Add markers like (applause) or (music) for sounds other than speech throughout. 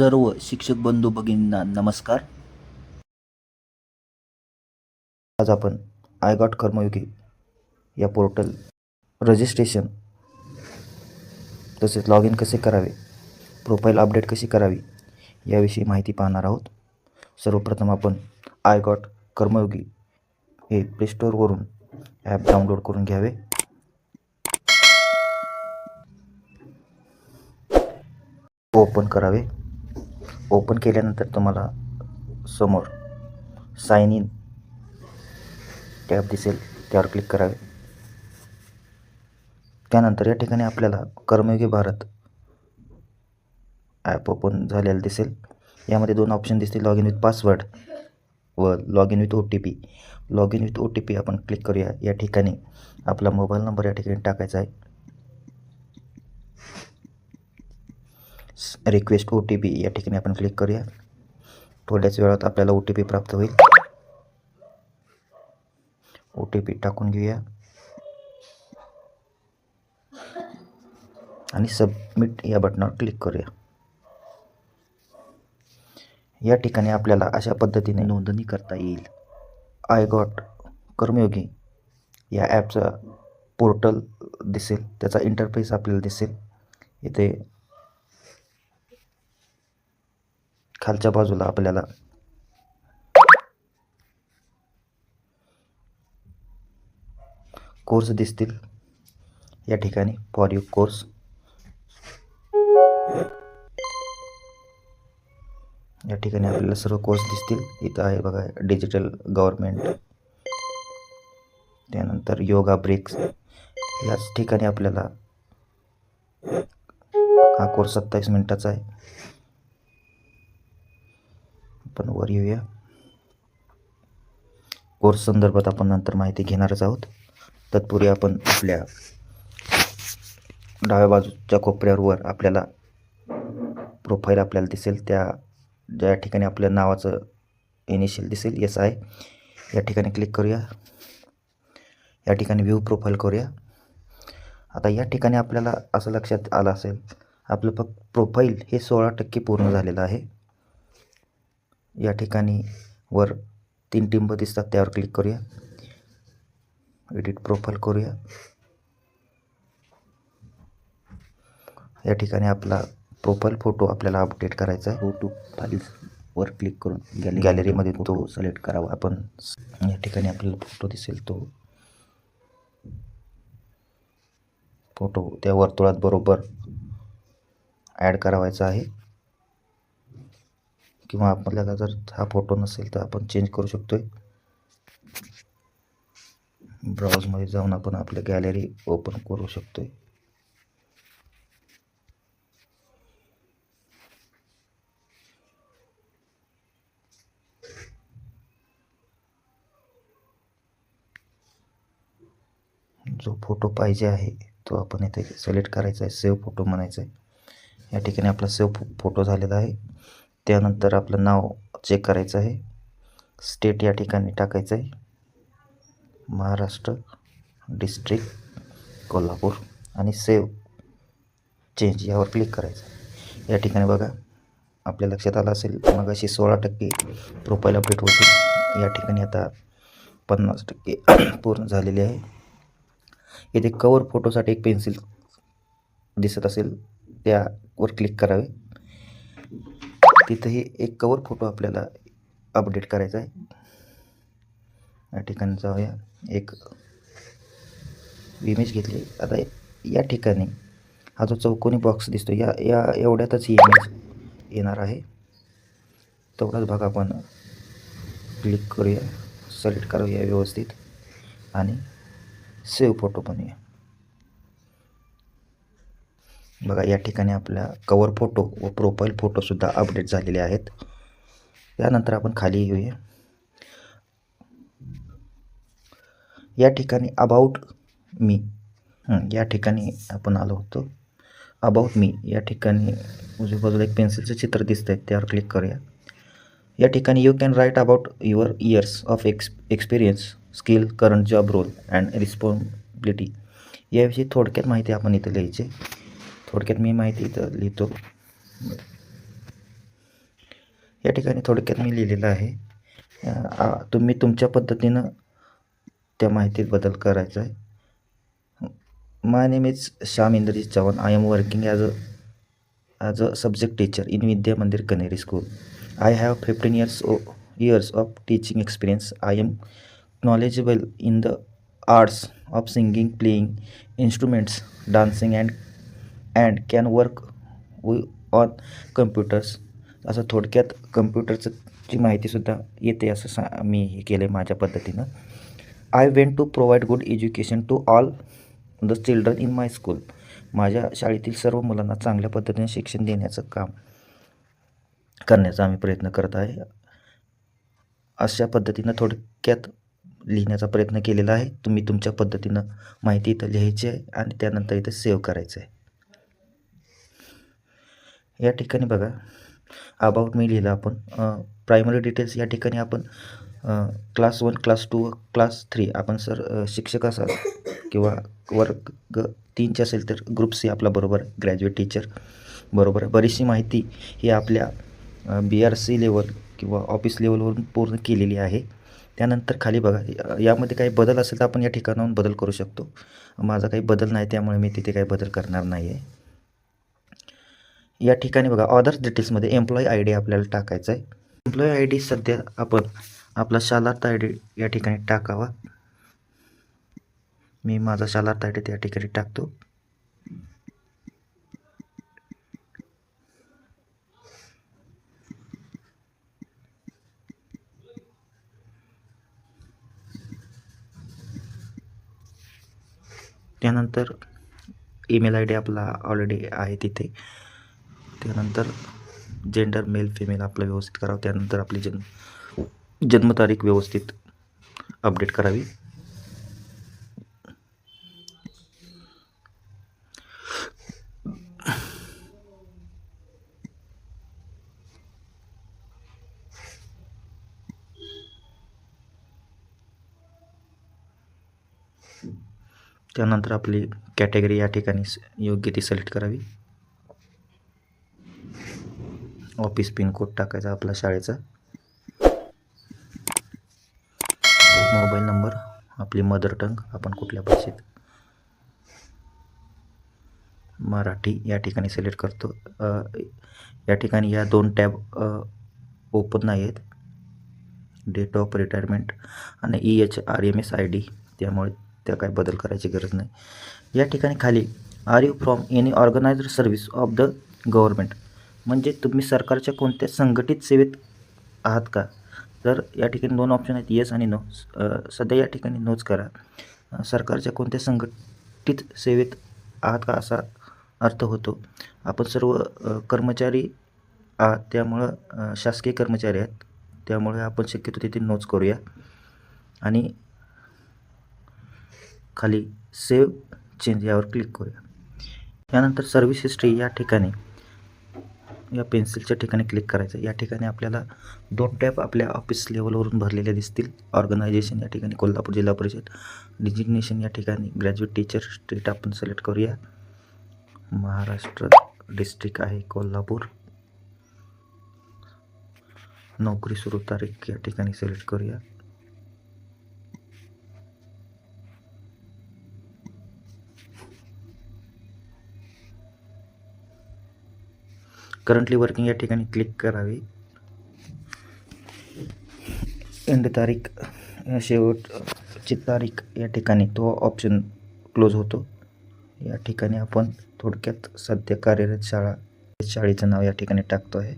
सर्व शिक्षक बंधू भगिनींना नमस्कार. आज आपण आय गॉट कर्मयोगी या पोर्टल रजिस्ट्रेशन तसेच लॉग इन कसे करावे प्रोफाईल अपडेट कशी करावी याविषयी माहिती पाहणार आहोत. सर्वप्रथम आपण आय गॉट कर्मयोगी हे प्ले स्टोअरवरून ॲप डाउनलोड करून घ्यावे. ओपन करावे. ओपन केल्यानंतर तुम्हाला समोर साइन इन टॅब दिसेल. त्यावर क्लिक करावे. त्यानंतर या ठिकाणी आपल्याला कर्मयोगी भारत ॲप ओपन झालेलं दिसेल. यामध्ये दोन ऑप्शन दिसतील. लॉग इन विथ पासवर्ड व log in with O T P log in with O T P आपण क्लिक करूया. या ठिकाणी आपला मोबाईल नंबर या ठिकाणी टाकायचा आहे. रिक्वेस्ट ओ टी पी या ठिकाणी आपण क्लिक करूया. थोड्याच वेळात आपल्याला ओ टी पी प्राप्त होईल. ओ टी पी टाकून घेऊया. आणि सबमिट या बटनावर क्लिक करूया. या ठिकाणी आपल्याला अशा पद्धतीने नोंदणी करता येईल. आय गॉट कर्मयोगी या ॲपचा पोर्टल दिसेल. त्याचा इंटरफेस आपल्याला दिसेल. इथे खालच्या बाजूला आपल्याला. कोर्स दिसतील. या ठिकाणी फॉर यू कोर्स या ठिकाणी आपल्याला सर्व कोर्स दिसतील. इथं आहे बघा डिजिटल गव्हर्मेंट त्यानंतर योगा ब्रेक्स याच ठिकाणी आपल्याला हा कोर्स सत्तावीस मिनिटाचा आहे. आपण वर येऊया. कोर्स संदर्भात आपण नंतर माहिती घेणारच आहोत. तत्पूर्वी आपण आपल्या डाव्या बाजूच्या कोपऱ्यावर वर आपल्याला प्रोफाईल आपल्याला दिसेल. त्या ज्या ठिकाणी आपल्या नावाचं इनिशियल दिसेल येस आहे या ठिकाणी क्लिक करूया. या ठिकाणी व्ह्यू प्रोफाईल करूया. आता या ठिकाणी आपल्याला असं लक्षात आलं असेल आपलं फक्त प्रोफाईल हे सोळा टक्के पूर्ण झालेलं आहे. या ठिकाणी वर तीन टिंब दिसतात. त्यावर क्लिक करूया. एडिट प्रोफाईल करूया. या ठिकाणी आपला प्रोफाईल फोटो आपल्याला अपडेट करायचा आहे. फोटो फाईल्सवर क्लिक करून गॅलरी गॅलरीमध्ये तो सिलेक्ट करावा. आपण या ठिकाणी आपल्याला फोटो दिसेल तो. फोटो त्या वर्तुळात बरोबर ॲड करावायचा आहे. किंवा आपल्याला जर हा फोटो नसेल तर आपण चेंज करू शकतो आहे ब्राउजमध्ये जाऊन आपण आपली गॅलरी ओपन करू शकतो आहे जो फोटो पाहिजे आहे तो आपण इथे सिलेक्ट करायचा आहे. सेव्ह फोटो म्हणायचा आहे. या ठिकाणी आपला सेव्ह फोटो झालेला आहे. त्यानंतर आपलं नाव चेक करायचं आहे. स्टेट या ठिकाणी टाकायचं आहे. महाराष्ट्र डिस्ट्रिक्ट कोल्हापूर आणि सेव चेंज यावर क्लिक करायचं या ठिकाणी बघा आपल्या लक्षात आलं असेल मग अशी सोळा टक्के प्रोफाईल अपडेट होती. या ठिकाणी आता पन्नास टक्के (coughs) पूर्ण झालेली आहे. येथे कवर फोटोसाठी एक पेन्सिल दिसत असेल त्यावर क्लिक करावे. तिथंही एक कवर फोटो आपल्याला अपडेट करायचा आहे. या ठिकाणी जाऊया. एक इमेज घेतली. आता या ठिकाणी हा जो चौकोनी बॉक्स दिसतो या या एवढ्यातच ही इमेज येणार आहे. तेवढाच भाग आपण क्लिक करूया सिलेक्ट करूया व्यवस्थित. आणि सेव्ह फोटो बनूया बघा या ठिकाणी आपला कवर फोटो व प्रोफाईल फोटोसुद्धा अपडेट झालेले आहेत. त्यानंतर आपण खाली येऊया. या ठिकाणी अबाउट मी या ठिकाणी आपण आलो होतो. अबाउट मी या ठिकाणी उजव्या बाजूला एक पेन्सिलचं चित्र दिसतं आहे त्यावर क्लिक करूया. या ठिकाणी you can write about your years of ex experience skill current job role and responsibility याविषयी थोडक्यात माहिती आपण इथं लिहायची. थोडक्यात मी माहिती इथं लिहितो. या ठिकाणी थोडक्यात मी लिहिलेलं आहे. तुम्ही तुमच्या पद्धतीनं त्या माहितीत बदल करायचा आहे. My name is Shyam Indrajeet Chavan I am working as a as a subject teacher in Vidya Mandir Kaneri school I have fifteen years o years of teaching experience I am knowledgeable in the arts of singing playing instruments dancing and and can work wi- on computers असं थोडक्यात कम्प्युटरचं ची माहितीसुद्धा येते असं सा मी हे केलं आहे माझ्या पद्धतीनं. I went to provide good education to all the children in my school माझ्या शाळेतील सर्व मुलांना चांगल्या पद्धतीने शिक्षण देण्याचं काम करण्याचा आम्ही प्रयत्न करत आहे. अशा पद्धतीनं थोडक्यात लिहिण्याचा प्रयत्न केलेला आहे. तुम्ही तुमच्या पद्धतीनं माहिती इथं लिहायची आहे आणि त्यानंतर इथं सेव्ह करायचं आहे. या ठिकाणी बघा अबाउट मी लिहिलं आपण. प्रायमरी डिटेल्स या ठिकाणी आपण class one class two class three आपण सर शिक्षक असाल किंवा वर्ग तीनचे असेल तर ग्रुप सी आपला बरोबर ग्रॅज्युएट टीचर बरोबर. बरीचशी माहिती ही आपल्या बी आर सी लेवल किंवा ऑफिस लेवलवरून पूर्ण केलेली आहे. त्यानंतर खाली बघा यामध्ये काही बदल असेल तर आपण या ठिकाणाहून बदल करू शकतो. माझा काही बदल नाही त्यामुळे मी तिथे काही बदल करणार नाही आहे या ठिकाणी बघा ऑदर्स डिटेल्समध्ये एम्प्लॉई आय डी आपल्याला टाकायचा आहे. एम्प्लॉई आय डी सध्या आपण आपला शालार्थ आय डी या ठिकाणी टाकावा. मी माझा शालार्थ आय डी त्या ठिकाणी टाकतो. त्यानंतर ईमेल आय डी आपला ऑलरेडी आहे तिथे. त्यानंतर जेंडर मेल फिमेल आपलं व्यवस्थित करावं. त्यानंतर आपली जन्म, जन्मतारीख व्यवस्थित अपडेट करावी. त्यानंतर आपली कॅटेगरी या ठिकाणी योग्य ती सिलेक्ट करावी. ऑफिस पिनकोड टाकायचा आपला शाळेचा. मोबाईल नंबर आपली मदर टंग आपण कुठल्या भाषेत? मराठी या ठिकाणी सिलेक्ट करतो. या ठिकाणी या दोन टॅब ओपन नाही आहेत डेट ऑफ रिटायरमेंट आणि E H R M S I D त्यामुळे त्या काय बदल करायची गरज नाही. या ठिकाणी खाली are you from any organiser service of the government म्हणजे तुम्ही सरकारच्या कोणत्या संघटित सेवेत आहात का? तर या ठिकाणी दोन ऑप्शन आहेत येस आणि नो सध्या या ठिकाणी नोच करा. सरकारच्या कोणत्या संघटित सेवेत आहात का असा अर्थ होतो. आपण सर्व कर्मचारी आहात त्यामुळं शासकीय कर्मचारी आहेत. त्यामुळे आपण शक्यतो तिथे नोच करूया. आणि खाली सेव्ह चेंज यावर क्लिक करूया. यानंतर सर्व्हिस हिस्ट्री या ठिकाणी या पेन्सिलच्या ठिकाणी क्लिक करायचं. या ठिकाणी आपल्याला दोन टॅप आपल्या ऑफिस लेवलवरून भरलेले दिसतील. ऑर्गनायझेशन या ठिकाणी कोल्हापूर जिल्हा परिषद. डिजिग्नेशन या ठिकाणी ग्रॅज्युएट टीचर स्टेट आपण सिलेक्ट करूया. महाराष्ट्र डिस्ट्रिक्ट आहे कोल्हापूर. नोकरी सुरू तारीख या ठिकाणी सिलेक्ट करूया. करंटली वर्किंग या ठिकाणी क्लिक करावे. एंड तारीख शेवटची तारीख या ठिकाणी तो ऑप्शन क्लोज होतो. या ठिकाणी आपण थोडक्यात सध्या कार्यरत शाळा शाळेचं नाव या ठिकाणी टाकतो आहे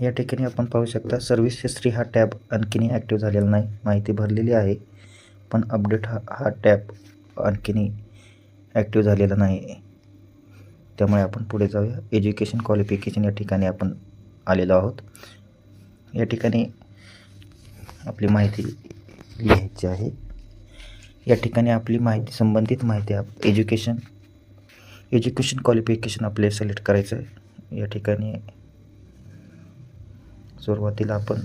या ठिकाणी आपण पाहू शकता सर्व्हिस हिस्ट्री हा टॅब आणखीनही ॲक्टिव्ह झालेला नाही. माहिती भरलेली आहे पण अपडेट हा हा टॅब आणखीनही ॲक्टिव्ह झालेला नाही. त्यामुळे आपण पुढे जाऊया. एज्युकेशन क्वालिफिकेशन या ठिकाणी आपण आलेलो आहोत. या ठिकाणी आपली माहिती लिहायची आहे. या ठिकाणी आपली माहिती संबंधित माहिती आप एज्युकेशन एज्युकेशन क्वालिफिकेशन आपले सिलेक्ट करायचं आहे या ठिकाणी सुरुवातीला आपण.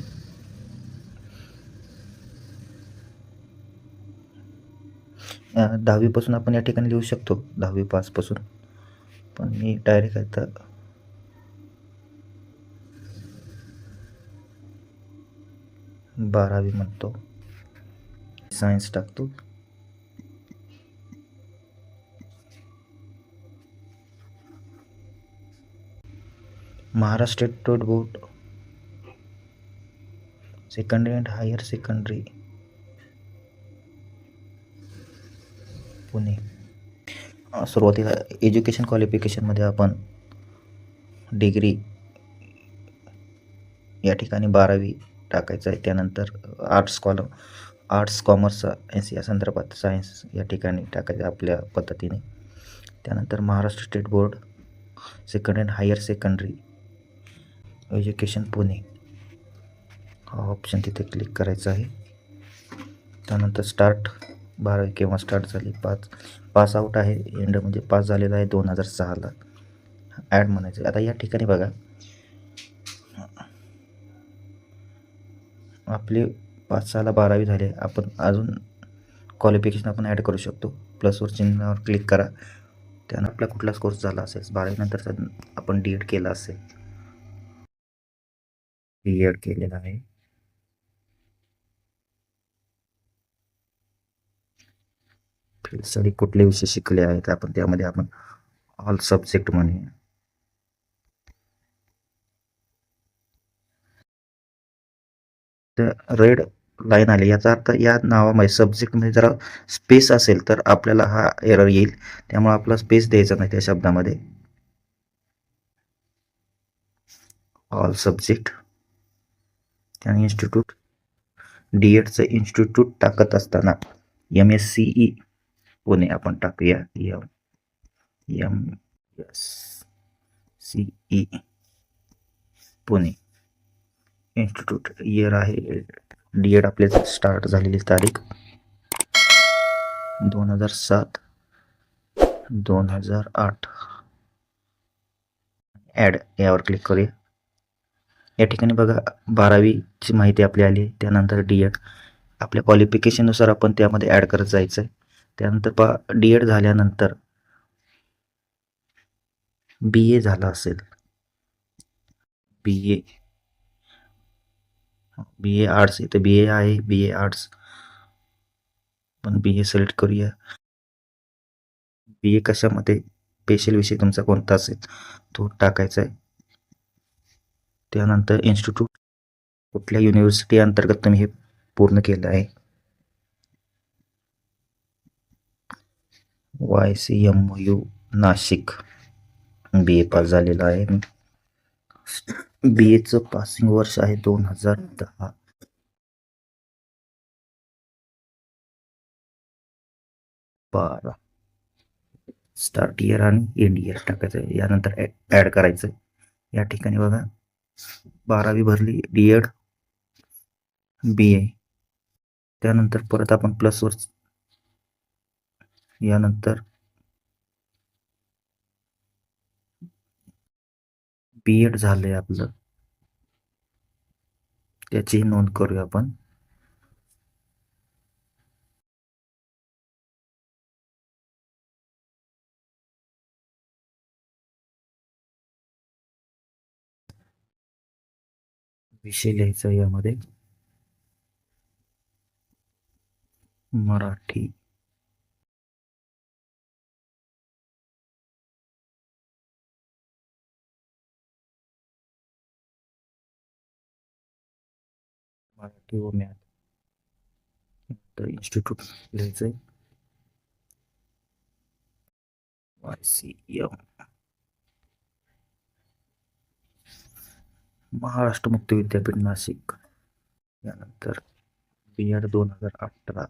दहावीपासून आपण या ठिकाणी लिहू शकतो दहावी पासपासून पण मी डायरेक्ट आता बारावी म्हणतो. सायन्स टाकतो. Maharashtra state board secondary and higher secondary Pune. सुरुवातीला एज्युकेशन क्वालिफिकेशनमध्ये आपण डिग्री या ठिकाणी बारावी टाकायचं आहे. त्यानंतर arts column arts commerce science या संदर्भात सायन्स या ठिकाणी टाकायचं आपल्या पद्धतीने. त्यानंतर Maharashtra state board second and higher secondary education Pune. हा ऑप्शन तिथे क्लिक करायचा आहे. त्यानंतर स्टार्ट बारावी केव्हा स्टार्ट झाली पाच. पास आऊट आहे. एंड म्हणजे पास झालेला आहे. दोन हजार सहाला. ॲड म्हणायचं आता या ठिकाणी बघा. आपले पाच सहाला बारावी झाले. आपण अजून क्वालिफिकेशन आपण ॲड करू शकतो. प्लसवर चिन्हावर क्लिक करा. त्यानं आपला कुठलाच कोर्स झाला असेल? बारावीनंतर आपण डी एड केला असेल. डी एड केलेला आहे. फील्ड स्टडी कुठले विषय शिकले आहेत? आपण त्यामध्ये आपण ऑल सब्जेक्ट म्हणूया तर रेड लाईन आली. याचा अर्थ या नावामध्ये सब्जेक्टमध्ये जरा स्पेस असेल तर आपल्याला हा एरर येईल. त्यामुळे आपला स्पेस द्यायचा नाही त्या शब्दामध्ये. ऑल सब्जेक्ट त्या इन्स्टिट्यूट डी एडचं इन्स्टिट्यूट टाकत असताना M S C E Pune आपण टाकूया M M S C E Pune institute year आहे डी एड आपले स्टार्ट झालेली तारीख दोन हजार सात दोन हजार आठ ॲड यावर क्लिक करूया या ठिकाणी बघा बारावीची माहिती आपली आली त्यानंतर डी एड आपल्या क्वालिफिकेशननुसार आपण त्यामध्ये ॲड करत जायचं आहे त्यानंतर पा डी एड झाल्यानंतर बी ए झाला असेल. बी ए बी ए आर्ट्स इथं बी ए आहे बी ए आर्ट्स पण बी ए सिलेक्ट करूया. बी ए कशामध्ये? स्पेशल विषय तुमचा कोणता असेल? तो टाकायचा आहे. त्यानंतर इन्स्टिट्यूट कुठल्या युनिव्हर्सिटी अंतर्गत तुम्ही हे पूर्ण केलं आहे? Y C M U Nashik. B A pass झालेला आहे मी. बी एचं पासिंग वर्ष आहे दोन हजार दहा. बारा. स्टार्ट इयर आणि एंड इयर टाकायचं यानंतर ॲड करायचं या ठिकाणी बघा. बारावी भरली डी एड बी ए त्यानंतर परत आपण प्लसवर यानंतर बी एड झालं आपलं. त्याची नोंद करूया आपण. विषय लिहायचा यामध्ये. मराठी मराठी व मॅथ. तर इन्स्टिट्यूट लिहायचं आहे वाय सी एम महाराष्ट्र मुक्त विद्यापीठ नाशिक. यानंतर बी एड दोन हजार अठरा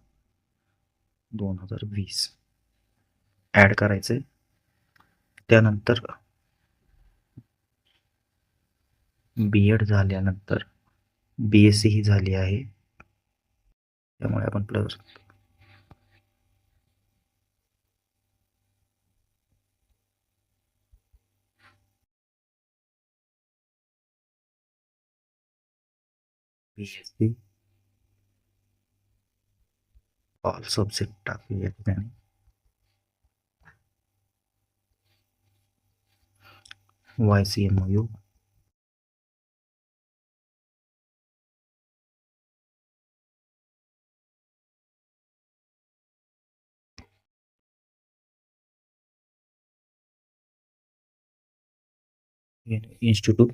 दोन हजार वीस. ॲड करायचं त्यानंतर बी एड झाल्यानंतर बी एस सी ही झाली आहे. All subject C M U institute.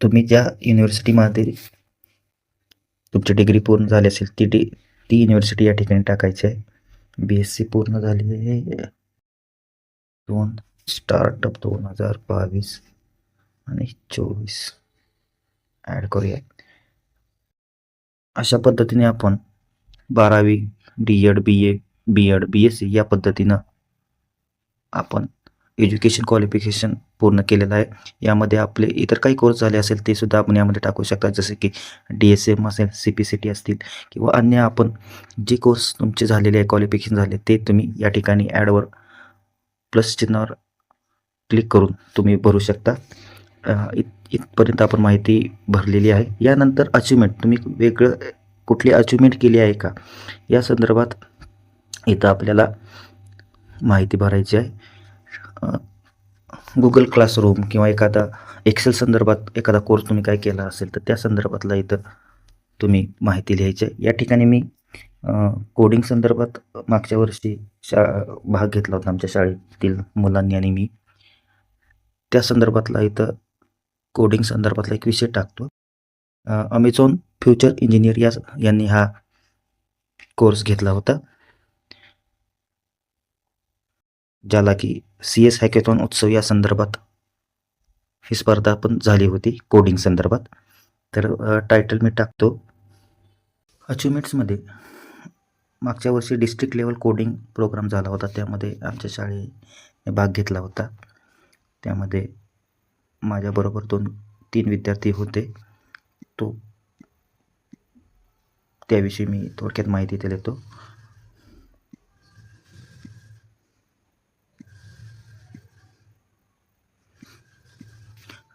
तुम्ही ज्या युनिव्हर्सिटीमध्ये तुमची डिग्री पूर्ण झाली असेल ती डी ती युनिव्हर्सिटी या ठिकाणी टाकायची आहे. बी एस सी पूर्ण झाली आहे. दोन स्टार्टअप दोन हजार बावीस आणि चोवीस. ॲड करूया. अशा पद्धतीने आपण बारावी D Ed B A B Ed B S C या पद्धतीनं आपण एज्युकेशन क्वालिफिकेशन पूर्ण केलेलं आहे. यामध्ये आपले इतर काही कोर्स झाले असेल ते सुद्धा आपण यामध्ये टाकू शकता. जसे की डी एस एम असेल सी पी सी टी असतील किंवा अन्य आपण जे कोर्स तुमचे झालेले आहे क्वालिफिकेशन झाले ते तुम्ही या ठिकाणी ॲडवर प्लस चिन्हावर क्लिक करून तुम्ही भरू शकता. इत इथपर्यंत आपण माहिती भरलेली आहे. यानंतर अचिव्हमेंट तुम्ही वेगळं कुठली अचिव्हमेंट केली आहे का? या संदर्भात इथं आपल्याला माहिती भरायची आहे. गुगल क्लासरूम किंवा एखादा एक्सेल संदर्भात एखादा कोर्स तुम्ही काय केला असेल तर त्या संदर्भातला इथं तुम्ही माहिती लिहायची. आहे या ठिकाणी मी कोडिंग संदर्भात मागच्या वर्षी शा भाग घेतला होता आमच्या शाळेतील मुलांनी आणि मी. त्या संदर्भातला इथं कोडिंग संदर्भातला एक विषय टाकतो. अमेझॉन फ्युचर इंजिनियर या यांनी हा कोर्स घेतला होता. ज्याला की सी एस हॅकेथॉन उत्सव या संदर्भात ही स्पर्धा पण झाली होती कोडिंग संदर्भात. तर टायटल मी टाकतो. अचिव्हमेंट्समध्ये मागच्या वर्षी डिस्ट्रिक्ट लेवल कोडिंग प्रोग्राम झाला होता. त्यामध्ये आमच्या शाळेने भाग घेतला होता. त्यामध्ये माझ्याबरोबर दोन तीन विद्यार्थी होते. तो त्याविषयी मी थोडक्यात माहिती देतो.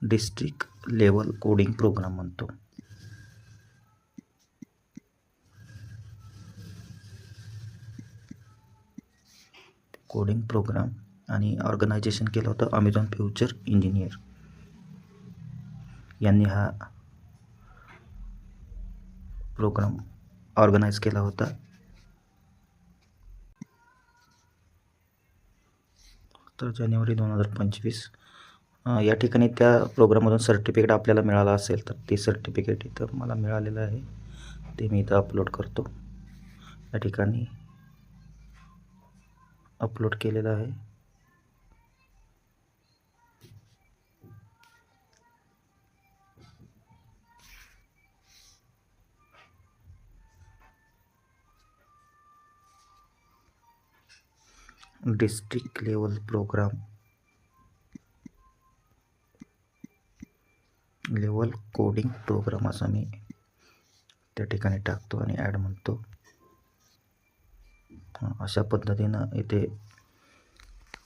डिस्ट्रिक्ट लेवल कोडिंग प्रोग्राम म्हणतो. कोडिंग प्रोग्राम आणि ऑर्गनायझेशन केलं होतं अमेझॉन फ्युचर इंजिनियर. यांनी हा प्रोग्राम ऑर्गनाईज केला होता. तर जानेवारी दोन हजार पंचवीस या ठिकाणी त्या प्रोग्राममधून सर्टिफिकेट आपल्याला मिळालं असेल तर ते सर्टिफिकेट इथं मला मिळालेलं आहे. ते मी इथं अपलोड करतो. या ठिकाणी अपलोड केलेलं आहे. District level programme level coding programme असा मी त्या ठिकाणी टाकतो आणि ॲड म्हणतो. अशा पद्धतीनं इथे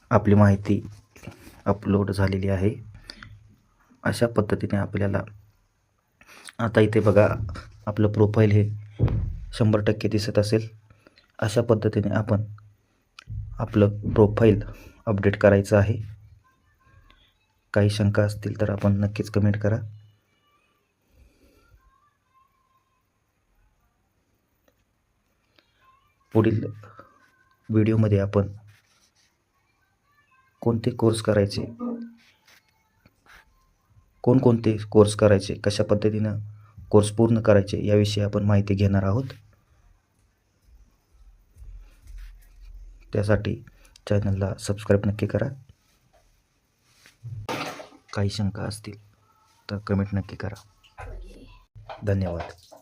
आपली माहिती अपलोड झालेली आहे. अशा पद्धतीने आपल्याला आता इथे बघा आपलं प्रोफाईल हे शंभर टक्के दिसत असेल. अशा पद्धतीने आपण आपलं प्रोफाईल अपडेट करायचं आहे. काही शंका असतील तर आपण नक्कीच कमेंट करा. पुढील व्हिडिओमध्ये आपण कोणते कोर्स करायचे? कोणकोणते कोर्स करायचे? कशा पद्धतीनं कोर्स पूर्ण करायचे? याविषयी आपण माहिती घेणार आहोत. त्यासाठी चॅनलला सबस्क्राईब नक्की करा. काही शंका असतील तर कमेंट नक्की करा. धन्यवाद.